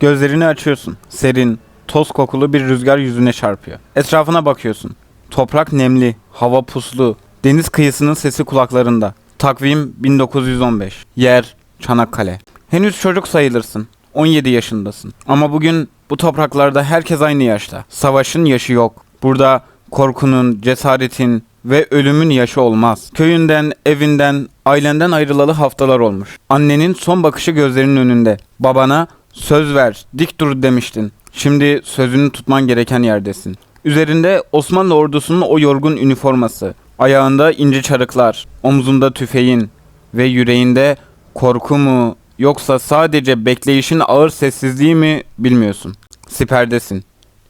Gözlerini açıyorsun. Serin, toz kokulu bir rüzgar yüzüne çarpıyor. Etrafına bakıyorsun. Toprak nemli, hava puslu, deniz kıyısının sesi kulaklarında. Takvim 1915. Yer Çanakkale. Henüz çocuk sayılırsın. 17 yaşındasın. Ama bugün bu topraklarda herkes aynı yaşta. Savaşın yaşı yok. Burada korkunun, cesaretin ve ölümün yaşı olmaz. Köyünden, evinden, ailenden ayrılalı haftalar olmuş. Annenin son bakışı gözlerinin önünde. Babana söz ver, dik dur demiştin. Şimdi sözünü tutman gereken yerdesin. Üzerinde Osmanlı ordusunun o yorgun üniforması, ayağında ince çarıklar, omzunda tüfeğin ve yüreğinde korku mu yoksa sadece bekleyişin ağır sessizliği mi bilmiyorsun. Siperdesin.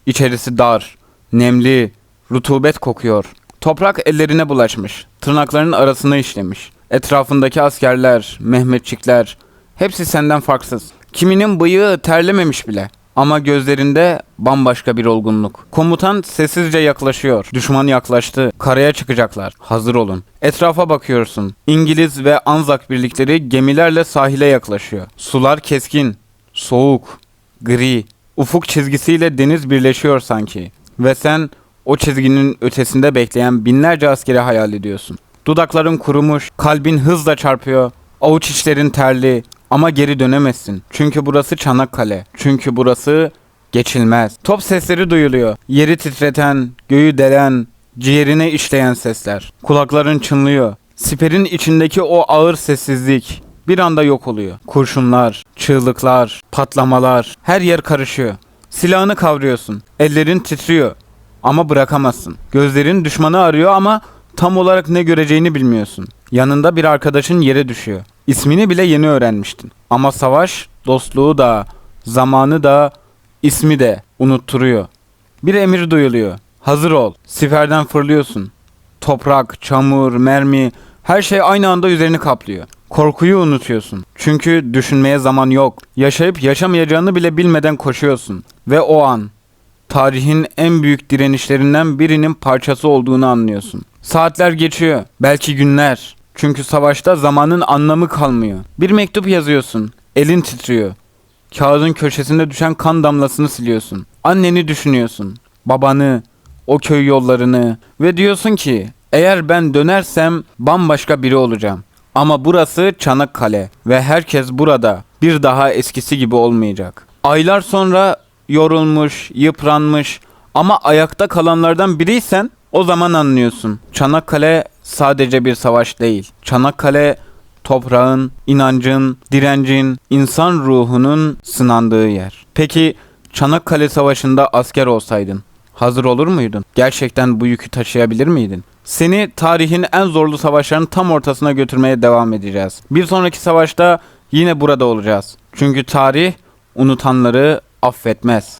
İçerisi dar, nemli, rutubet kokuyor. Toprak ellerine bulaşmış, tırnaklarının arasına işlemiş. Etrafındaki askerler, Mehmetçikler, hepsi senden farksız. Kiminin bıyığı terlememiş bile. Ama gözlerinde bambaşka bir olgunluk. Komutan sessizce yaklaşıyor. Düşman yaklaştı. Karaya çıkacaklar. Hazır olun. Etrafa bakıyorsun. İngiliz ve Anzak birlikleri gemilerle sahile yaklaşıyor. Sular keskin, soğuk, gri. Ufuk çizgisiyle deniz birleşiyor sanki. Ve sen o çizginin ötesinde bekleyen binlerce askeri hayal ediyorsun. Dudakların kurumuş, kalbin hızla çarpıyor, avuç içlerin terli ama geri dönemezsin. Çünkü burası Çanakkale. Çünkü burası geçilmez. Top sesleri duyuluyor. Yeri titreten, göğü delen, ciğerine işleyen sesler. Kulakların çınlıyor. Siperin içindeki o ağır sessizlik bir anda yok oluyor. Kurşunlar, çığlıklar, patlamalar, her yer karışıyor. Silahını kavruyorsun. Ellerin titriyor ama bırakamazsın. Gözlerin düşmanı arıyor ama tam olarak ne göreceğini bilmiyorsun. Yanında bir arkadaşın yere düşüyor. İsmini bile yeni öğrenmiştin. Ama savaş dostluğu da, zamanı da, ismi de unutturuyor. Bir emir duyuluyor. Hazır ol. Siperden fırlıyorsun. Toprak, çamur, mermi her şey aynı anda üzerini kaplıyor. Korkuyu unutuyorsun. Çünkü düşünmeye zaman yok. Yaşayıp yaşamayacağını bile bilmeden koşuyorsun. Ve o an tarihin en büyük direnişlerinden birinin parçası olduğunu anlıyorsun. Saatler geçiyor, belki günler. Çünkü savaşta zamanın anlamı kalmıyor. Bir mektup yazıyorsun, elin titriyor. Kağıdın köşesinde düşen kan damlasını siliyorsun. Anneni düşünüyorsun, babanı, o köy yollarını ve diyorsun ki eğer ben dönersem bambaşka biri olacağım. Ama burası Çanakkale ve herkes burada bir daha eskisi gibi olmayacak. Aylar sonra yorulmuş, yıpranmış ama ayakta kalanlardan biriysen o zaman anlıyorsun. Çanakkale sadece bir savaş değil. Çanakkale toprağın, inancın, direncin, insan ruhunun sınandığı yer. Peki Çanakkale Savaşı'nda asker olsaydın hazır olur muydun? Gerçekten bu yükü taşıyabilir miydin? Seni tarihin en zorlu savaşlarının tam ortasına götürmeye devam edeceğiz. Bir sonraki savaşta yine burada olacağız. Çünkü tarih unutanları affetmez.